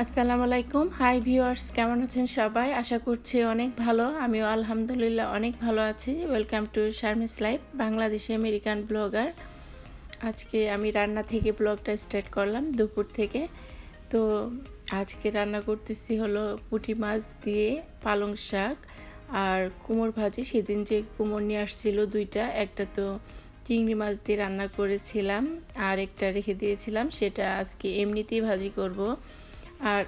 আসসালামু আলাইকুম। Hi viewers কেমন আছেন সবাই? আশা করছি অনেক ভালো। আমিও আলহামদুলিল্লাহ অনেক ভালো আছি। Welcome to Sharmis life Bangladeshi American blogger আজকে আমি রান্না থেকে ব্লগটা স্টার্ট করলাম দুপুর থেকে। তো আজকে রান্না করতেছি হলো পুঁটি মাছ দিয়ে পালং শাক আর কুমোর ভাজি। সেদিন যে কুমোর নিয়ে আসছিল দুইটা, একটা তো চিংড়ি মাছ দিয়ে রান্না করেছিলাম আর একটা রেখে দিয়েছিলাম। সেটা আজকে এমনিতেই ভাজি করব। আর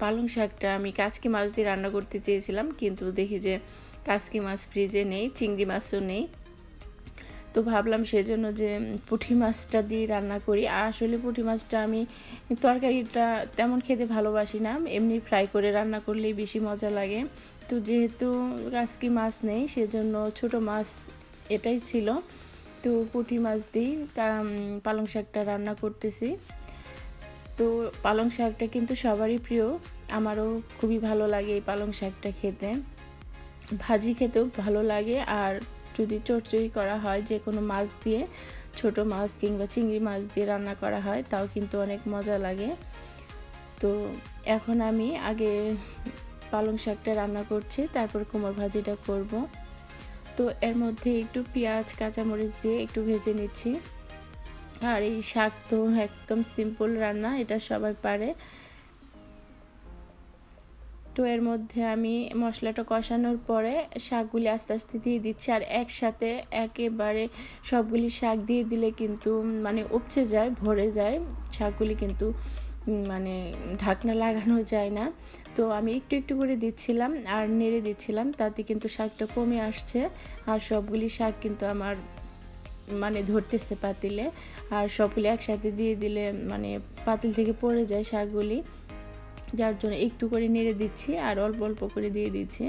পালং শাকটা আমি কাচকি মাছ দিয়ে রান্না করতে চেয়েছিলাম, কিন্তু দেখি যে কাচকি মাছ ফ্রিজে নেই, চিংড়ি মাছও নেই। তো ভাবলাম সেজন্য যে পুঁটি মাছটা দিয়ে রান্না করি। আর আসলে পুঁটি মাছটা আমি তরকারিটা তেমন খেতে ভালোবাসি না, এমনি ফ্রাই করে রান্না করলেই বেশি মজা লাগে। তো যেহেতু কাচকি মাছ নেই, সেজন্য ছোট মাছ এটাই ছিল। তো পুঁটি মাছ দিই পালং শাকটা রান্না করতেছি। তো পালং শাকটা কিন্তু সবারই প্রিয়। আমারও খুবই ভালো লাগে এই পালং শাকটা খেতে। ভাজি খেতেও ভালো লাগে আর যদি চটচড়ি করা হয়, যে কোনো মাছ দিয়ে, ছোট মাছ কিংবা চিংড়ি মাছ দিয়ে রান্না করা হয়, তাও কিন্তু অনেক মজা লাগে। তো এখন আমি আগে পালং শাকটা রান্না করছি, তারপর কোমর ভাজিটা করব। তো এর মধ্যে একটু পেঁয়াজ, কাঁচামরিচ দিয়ে একটু ভেজে নিচ্ছি। আর এই শাক তো একদম সিম্পল রান্না, এটা সবাই পারে। তো এর মধ্যে আমি মশলাটা কষানোর পরে শাকগুলি আস্তে আস্তে দিয়ে দিচ্ছি আর একসাথে একেবারে সবগুলি শাক দিয়ে দিলে কিন্তু মানে উপচে যায়, ভরে যায়। শাকগুলি কিন্তু মানে ঢাকনা লাগানো যায় না। তো আমি একটু একটু করে দিচ্ছিলাম আর নেড়ে দিচ্ছিলাম, তাতে কিন্তু শাকটা কমে আসছে। আর সবগুলি শাক কিন্তু আমার মানে ধরতেছে পাতিলে। আর সবগুলি একসাথে দিয়ে দিলে মানে পাতিল থেকে পড়ে যায় শাকগুলি। যার জন্য একটু করে নেড়ে দিচ্ছি আর অল্প অল্প করে দিয়ে দিচ্ছি।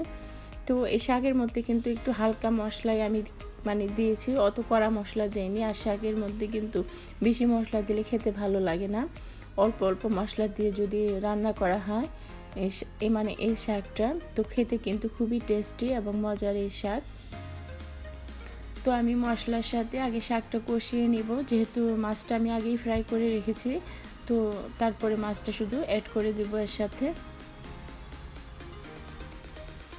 তো এই শাকের মধ্যে কিন্তু একটু হালকা মশলাই আমি মানে দিয়েছি, অত কড়া মশলা দেয়নি আর শাকের মধ্যে কিন্তু বেশি মশলা দিলে খেতে ভালো লাগে না। অল্প অল্প মশলা দিয়ে যদি রান্না করা হয় এই মানে এই শাকটা, তো খেতে কিন্তু খুবই টেস্টি এবং মজার এই শাক। তো আমি মশলার সাথে আগে শাকটা কষিয়ে নিব। যেহেতু মাছটা আমি আগেই ফ্রাই করে রেখেছি, তো তারপরে মাছটা শুধু অ্যাড করে দেব এর সাথে।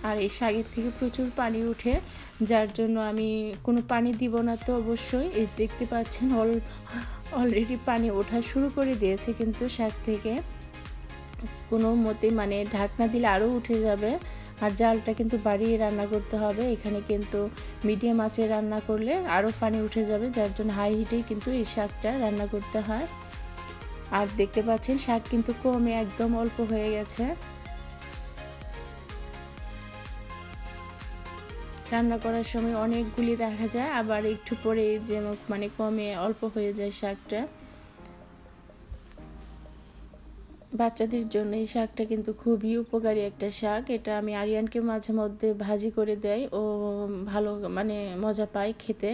আর এই শাকের থেকে প্রচুর পানি উঠে, যার জন্য আমি কোনো পানি দিব না তো অবশ্যই। এই দেখতে পাচ্ছেন, অল অলরেডি পানি ওঠা শুরু করে দিয়েছে কিন্তু শাক থেকে। কোনো মতে মানে ঢাকনা দিলে আরও উঠে যাবে। আর জালটা কিন্তু বাড়িয়ে রান্না করতে হবে। এখানে কিন্তু মিডিয়াম আঁচে রান্না করলে আরও পানি উঠে যাবে, যার জন্য হাই হিটেই কিন্তু এই শাকটা রান্না করতে হয়। আর দেখতে পাচ্ছেন, শাক কিন্তু কমে একদম অল্প হয়ে গেছে। রান্না করার সময় অনেকগুলি দেখা যায়, আবার একটু পরে যে মানে কমে অল্প হয়ে যায় শাকটা। বাচ্চাদের জন্য এই শাকটা কিন্তু খুবই উপকারী একটা শাক। এটা আমি আরিয়ানকে মাঝে মধ্যে ভাজি করে দেয় ও ভালো মানে মজা পায় খেতে।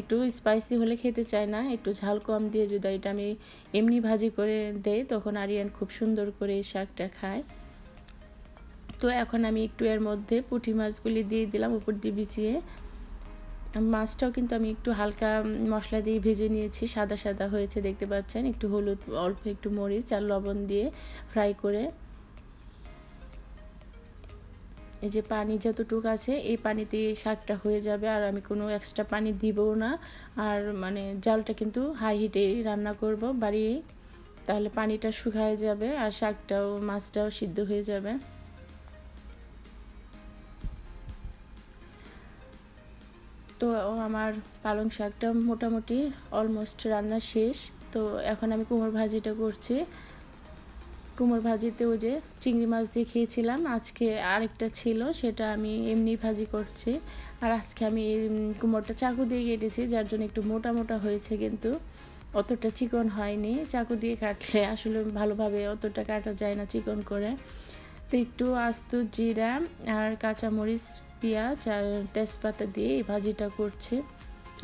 একটু স্পাইসি হলে খেতে চায় না, একটু ঝাল কম দিয়ে যদি এটা আমি এমনি ভাজি করে দেই, তখন আরিয়ান খুব সুন্দর করে এই শাকটা খায়। তো এখন আমি একটু এর মধ্যে পুঁটি মাছগুলি দিয়ে দিলাম, উপর দিয়ে বিছিয়ে। মাছটাও কিন্তু আমি একটু হালকা মশলা দিয়ে ভেজে নিয়েছি। সাদা সাদা হয়েছে, দেখতে পাচ্ছেন। একটু হলুদ, অল্প একটু মরিচ আর লবণ দিয়ে ফ্রাই করে। এই যে পানি যতটুকু আছে, এই পানিতে শাকটা হয়ে যাবে। আর আমি কোনো এক্সট্রা পানি দিবও না। আর মানে জালটা কিন্তু হাই হিটে রান্না করব বাড়িয়ে। তাহলে পানিটা শুকায় যাবে আর শাকটাও, মাছটাও সিদ্ধ হয়ে যাবে। তো আমার পালং শাকটা মোটামুটি অলমোস্ট রান্না শেষ। তো এখন আমি কুমড় ভাজিটা করছি। কুমড় ভাজিতেও যে চিংড়ি মাছ দিয়ে খেয়েছিলাম, আজকে আরেকটা ছিল, সেটা আমি এমনি ভাজি করছি। আর আজকে আমি কুমড়টা চাকু দিয়ে কেটেছি, যার জন্য একটু মোটা মোটা হয়েছে কিন্তু অতটা চিকন হয়নি। চাকু দিয়ে কাটলে আসলে ভালোভাবে অতটা কাটা যায় না চিকন করে। তো একটু আস্ত জিরা আর কাঁচামরিচ পেঁয়াজ আর তেজপাতা দিয়ে এই ভাজিটা করছে।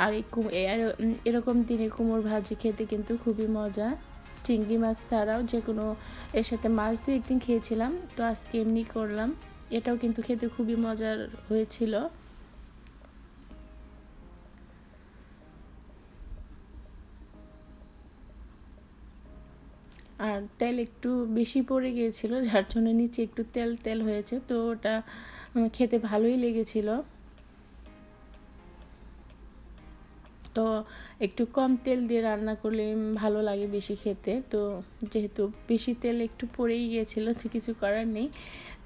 আর এই আর এরকম দিনে কুমোর ভাজি খেতে কিন্তু খুবই মজা। চিংড়ি মাছ ছাড়াও যে কোনো এর সাথে মাছ দিয়ে একদিন খেয়েছিলাম, তো আজকে এমনি করলাম। এটাও কিন্তু খেতে খুবই মজার হয়েছিল। আর তেল একটু বেশি পড়ে গিয়েছিল, যার জন্য নিচে একটু তেল তেল হয়েছে। তো ওটা খেতে ভালোই লেগেছিল। তো একটু কম তেল দিয়ে রান্না করলে ভালো লাগে বেশি খেতে। তো যেহেতু বেশি তেল একটু পড়েই গিয়েছিল, তো কিছু করার নেই।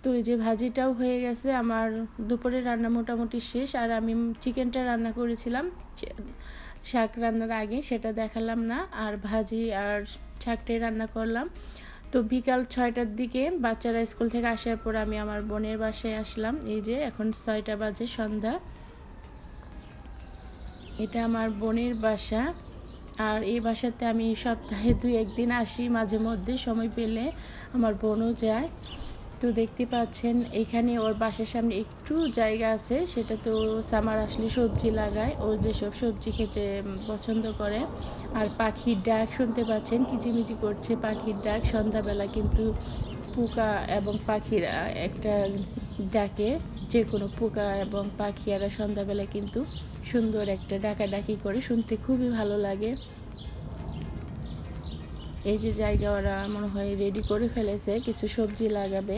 তো এই যে ভাজিটাও হয়ে গেছে, আমার দুপুরে রান্না মোটামুটি শেষ। আর আমি চিকেনটা রান্না করেছিলাম শাক রান্নার আগে সেটা দেখালাম না, আর ভাজি আর শাকটাই রান্না করলাম। তো বিকাল ছয়টার দিকে বাচ্চারা স্কুল থেকে আসার পর আমি আমার বোনের বাসায় আসলাম। এই যে এখন ছয়টা বাজে সন্ধ্যা। এটা আমার বোনের বাসা, আর এই বাসাতে আমি সপ্তাহে দুই একদিন আসি মাঝে মধ্যে। সময় পেলে আমার বোনও যায়। তো দেখতে পাচ্ছেন, এখানে ওর বাসার সামনে একটু জায়গা আছে, সেটা তো সামার আসলে সবজি লাগায়, ও যেসব সবজি খেতে পছন্দ করে। আর পাখির ডাক শুনতে পাচ্ছেন, কিচিমিচি করছে পাখির ডাক, সন্ধ্যাবেলা কিন্তু পোকা এবং পাখিরা একটা ডাকে যে কোনো পোকা এবং পাখিরা সন্ধ্যাবেলা কিন্তু সুন্দর একটা ডাকাডাকি করে, শুনতে খুবই ভালো লাগে। এই যে জায়গা ওরা মনে হয় রেডি করে ফেলেছে, কিছু সবজি লাগাবে।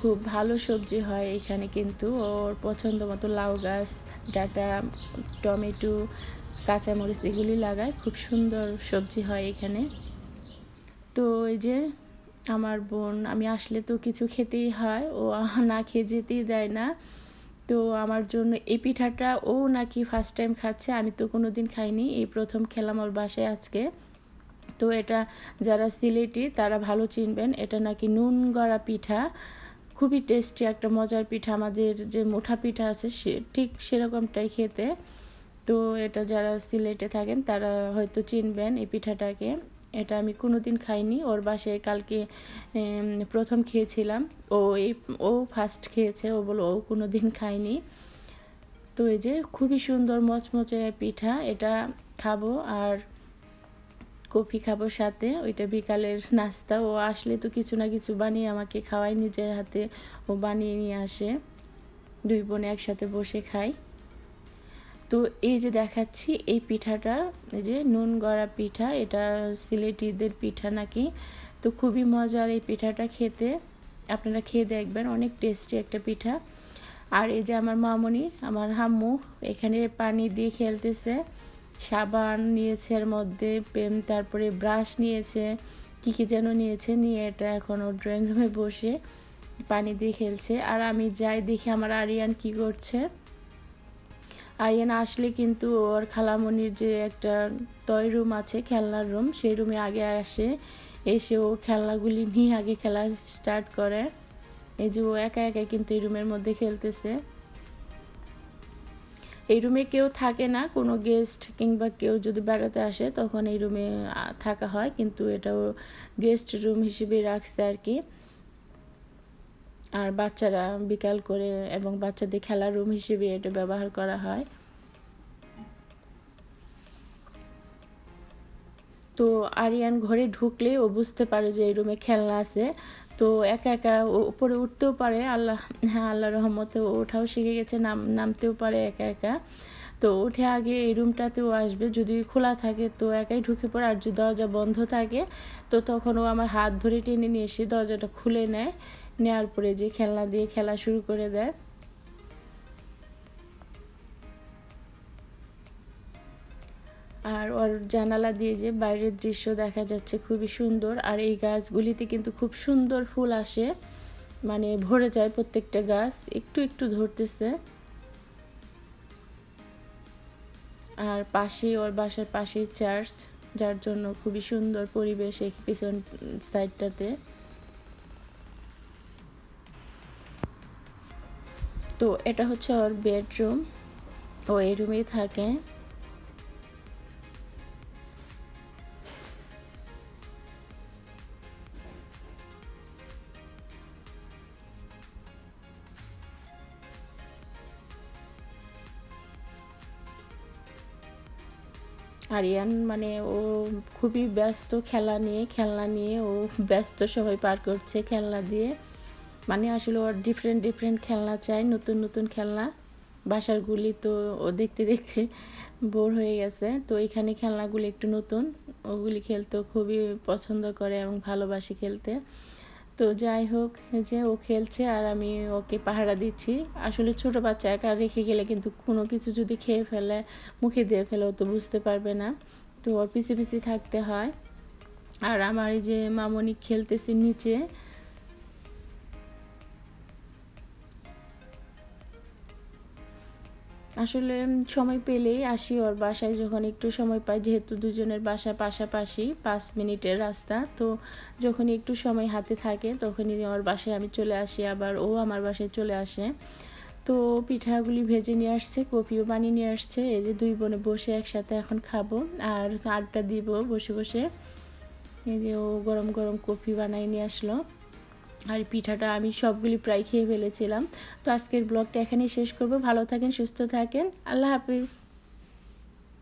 খুব ভালো সবজি হয় এখানে কিন্তু, ওর পছন্দ মতো লাউ গাছ, ডাটা, টমেটো, কাঁচামরিচ এগুলি লাগায়, খুব সুন্দর সবজি হয় এখানে। তো এই যে আমার বোন, আমি আসলে তো কিছু খেতেই হয়, ও না খেয়ে যেতেই দেয় না। তো আমার জন্য এই পিঠাটা ও নাকি ফার্স্ট টাইম খাচ্ছে, আমি তো কোনো দিন খাইনি, এই প্রথম খেলাম ওর বাসায় আজকে। তো এটা যারা সিলেটি, তারা ভালো চিনবেন, এটা নাকি নুন গড়া পিঠা, খুবই টেস্টি একটা মজার পিঠা, আমাদের যে মোঠা পিঠা আছে সে, ঠিক সেরকমটাই খেতে। তো এটা যারা সিলেটে থাকেন, তারা হয়তো চিনবেন এই পিঠাটাকে। এটা আমি কোনো দিন খাইনি। ওর বাসায় কালকে প্রথম খেয়েছিলাম। ও এই, ও ফার্স্ট খেয়েছে। ও বলো ও কোনো দিন খায়নি। তো এই যে খুবই সুন্দর মচমচে পিঠা। এটা খাব আর কফি খাব সাথে। ওইটা বিকালের নাস্তা। ও আসলে তো কিছু না কিছু বানিয়ে আমাকে খাওয়াই নিজের হাতে। ও বানিয়ে নিয়ে আসে। দুই বোনে একসাথে বসে খাই। তো এই যে দেখাচ্ছি, এই পিঠাটা, এই যে নুন গড়া পিঠা, এটা সিলেটিদের পিঠা নাকি? তো খুবই মজার এই পিঠাটা খেতে। আপনারা খেয়ে দেখবেন, অনেক টেস্টি একটা পিঠা। আর এই যে আমার মামনি, আমার হাম্মু, এখানে পানি দিয়ে খেলতেছে। সাবান নিয়েছে এর মধ্যে তারপরে ব্রাশ নিয়েছে। কী কী যেন নিয়েছে, নিয়ে এটা এখন ও ড্রয়িং রুমে বসে পানি দিয়ে খেলছে। আর আমি যাই দেখি আমার আরিয়ান কি করছে। আরিয়ান আসলে কিন্তু ওর খালামনির যে একটা টয় রুম আছে, খেলনার রুম সেই রুমে আগে আসে, এসে ও খেলনাগুলি নিয়ে আগে খেলা স্টার্ট করে। এই যে ও একা একা কিন্তু এই রুমের মধ্যে খেলতেছে। এই রুমে কেউ থাকে না, কোনো গেস্ট কিংবা কেউ যদি বেড়াতে আসে, তখন এই রুমে থাকা হয়, কিন্তু এটাও গেস্ট রুম হিসেবে রাখছে আর কি। আর বাচ্চারা বিকাল করে এবং বাচ্চাদের খেলার রুম হিসেবে এটা ব্যবহার করা হয়। তো আরিয়ান ঘরে ঢুকলে ও বুঝতে পারে যে এই রুমে খেলনা আছে। তো একা একা উপরে উঠতেও পারে, আল্লাহ হ্যাঁ আল্লাহ রহমতে ওঠাও শিখে গেছে, নাম, নামতেও পারে একা একা। তো উঠে আগে এই রুমটাতেও আসবে, যদি খোলা থাকে তো একাই ঢুকে পড়ে, আর যদি দরজা বন্ধ থাকে তো তখন ও আমার হাত ধরে টেনে নিয়ে এসে দরজাটা খুলে নেয়। নেওয়ার পরে যে খেলনা দিয়ে খেলা শুরু করে দেয়। আর ওর জানালা দিয়ে যে বাইরের দৃশ্য দেখা যাচ্ছে খুবই সুন্দর। আর এই গাছগুলিতে কিন্তু খুব সুন্দর ফুল আসে। মানে ভরে যায় প্রত্যেকটা গাছ, একটু একটু ধরতেছে। আর পাশে ওর বাসার পাশেই চার্চ যার জন্য খুবই সুন্দর পরিবেশ পিছন সাইডটাতে তো এটা হচ্ছে ওর বেডরুম। ও এই রুমেই থাকে। আরিয়ান মানে ও খুবই ব্যস্ত খেলা নিয়ে, খেলনা নিয়ে ও ব্যস্ত সময় পার করছে খেলনা দিয়ে। মানে আসলে ওর ডিফারেন্ট ডিফারেন্ট খেলনা চাই, নতুন নতুন খেলনা। বাসারগুলি তো ও দেখতে দেখতে বোর হয়ে গেছে। তো এখানে খেলনাগুলি একটু নতুন। ওগুলি খেলতে খুবই পছন্দ করে এবং ভালোবাসে খেলতে। তো যাই হোক যে ও খেলছে আর আমি ওকে পাহারা দিচ্ছি। আসলে ছোট বাচ্চা, একা রেখে গেলে কিন্তু কোনো কিছু যদি খেয়ে ফেলে, মুখে দিয়ে ফেলে, ও তো বুঝতে পারবে না। তো ওর পিছিয়ে পিছিয়ে থাকতে হয়। আর আমার এই যে মামনি খেলতেছে নিচে আসলে সময় পেলেই আসি ওর বাসায় যখন একটু সময় পাই, যেহেতু দুজনের বাসা পাশাপাশি পাঁচ মিনিটের রাস্তা, তো যখন একটু সময় হাতে থাকে তখনই ওর বাসায় আমি চলে আসি, আবার ও আমার বাসায় চলে আসে। তো পিঠাগুলি ভেজে নিয়ে আসছে, কপিও বানিয়ে নিয়ে আসছে, এই যে দুই বোনে বসে একসাথে এখন খাব আর আড্ডা দিব বসে বসে। এই যে ও গরম গরম কফি বানাই নিয়ে আসলো। আর পিঠাটা আমি সবগুলি প্রায় খেয়ে ফেলেছিলাম। তো আজকের ব্লগটা এখানেই শেষ করব। ভালো থাকেন, সুস্থ থাকেন। আল্লাহ হাফিজ।